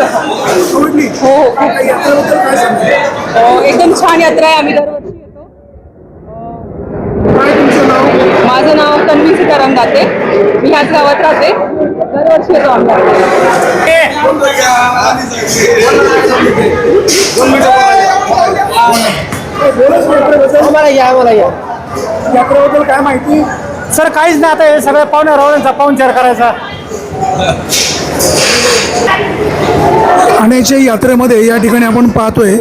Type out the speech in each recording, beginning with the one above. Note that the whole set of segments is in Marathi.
हो, हो. एकदम छान यात्रा आहे. आम्ही दरवर्षी येतो. नाव? माझं नाव तन्वी सीताराम दाते. मी ह्याच गावात राहते. दरवर्षी येतो आम्ही. या मला या. यात्रेबद्दल काय माहिती? सर काहीच नाही आता हे सगळ्या पाहुण्या रावण्यांचा पाहुणचार करायचा. ठाण्याच्या यात्रेमध्ये या ठिकाणी आपण पाहतोय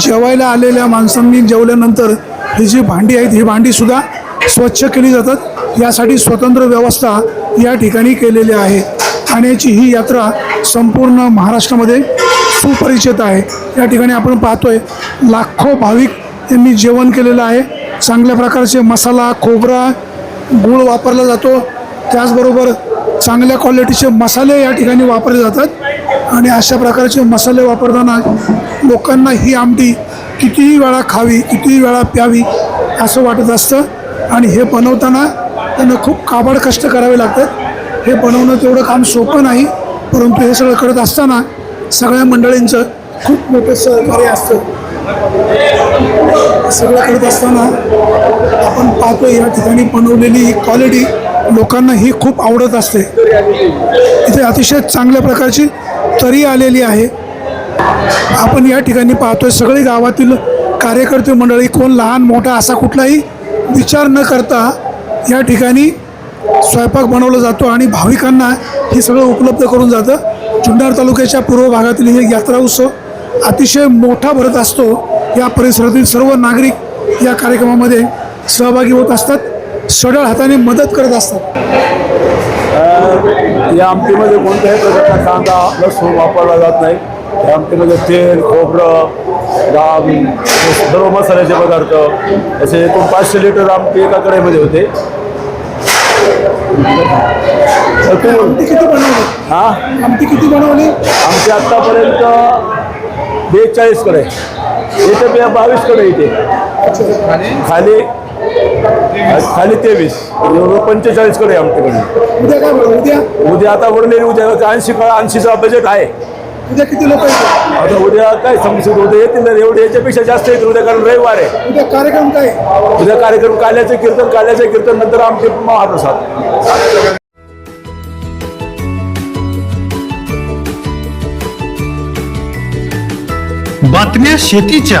जेवायला आलेल्या माणसांनी जेवल्यानंतर ही जी भांडी आहेत ही भांडीसुद्धा स्वच्छ केली जातात. यासाठी स्वतंत्र व्यवस्था या ठिकाणी केलेली आहे. ठाण्याची ही यात्रा संपूर्ण महाराष्ट्रामध्ये सुपरिचित आहे. या ठिकाणी आपण पाहतोय लाखो भाविक यांनी जेवण केलेलं आहे. चांगल्या प्रकारचे मसाला खोबरा गूळ वापरला जातो. त्याचबरोबर चांगल्या क्वालिटीचे मसाले या ठिकाणी वापरले जातात. आणि अशा प्रकारचे मसाले वापरताना लोकांना ही आमटी कितीही वेळा खावी कितीही वेळा प्यावी असं वाटत असतं. आणि हे बनवताना त्यांना खूप काबाड कष्ट करावे लागतात. हे बनवणं तेवढं काम सोपं नाही परंतु हे सगळं करत असताना सगळ्या मंडळींचं खूप मोठं सहकार्य असतं. सगळं करत असताना आपण पाहतो या ठिकाणी बनवलेली ही क्वालिटी लोकांना ही खूप आवडत असते. इथे अतिशय चांगल्या प्रकारची तरी आलेली आहे. आपण या ठिकाणी पाहतोय सगळी गावातील कार्यकर्ते मंडळी कोण लहान मोठा असा कुठलाही विचार न करता या ठिकाणी स्वयंपाक बनवला जातो आणि भाविकांना हे सगळं उपलब्ध करून जातं. जुन्नर तालुक्याच्या पूर्व भागातील हे यात्रा उत्सव अतिशय मोठा भरत असतो. या परिसरातील सर्व नागरिक या कार्यक्रमामध्ये सहभागी होत असतात. सडळ हाताने मदत करत असतात. या आमटीमध्ये कोणत्याही प्रकारचा कांदा लसूण वापरला जात नाही. या आमटीमध्ये तेल खोबरं डाळ सर्व मसाल्याचे पदार्थ. असे एकूण पाचशे लिटर आमटी एका कढईमध्ये होते. आमटी किती बनवली? हा? आमटी किती बनवली? आमची आत्तापर्यंत बेचाळीसकडे इथे बावीसकडे इथे. खाली खाली तेवीस. पंचेचाळीसकडे आमच्याकडे उद्या काय उद्या? उद्या आता उरलेली उद्या ऐंशी ऐंशीचा बजेट आहे. उद्या किती लोक आता उद्या काय समजून उद्या येतील ना एवढे याच्यापेक्षा जास्त येतील. उद्या कारण रविवार आहे. उद्या कार्यक्रम काय? उद्या कार्यक्रम काल्याचे कीर्तन काल्याचे कीर्तन नंतर आमचे महाप्रसाद. बातम्या शेतीच्या.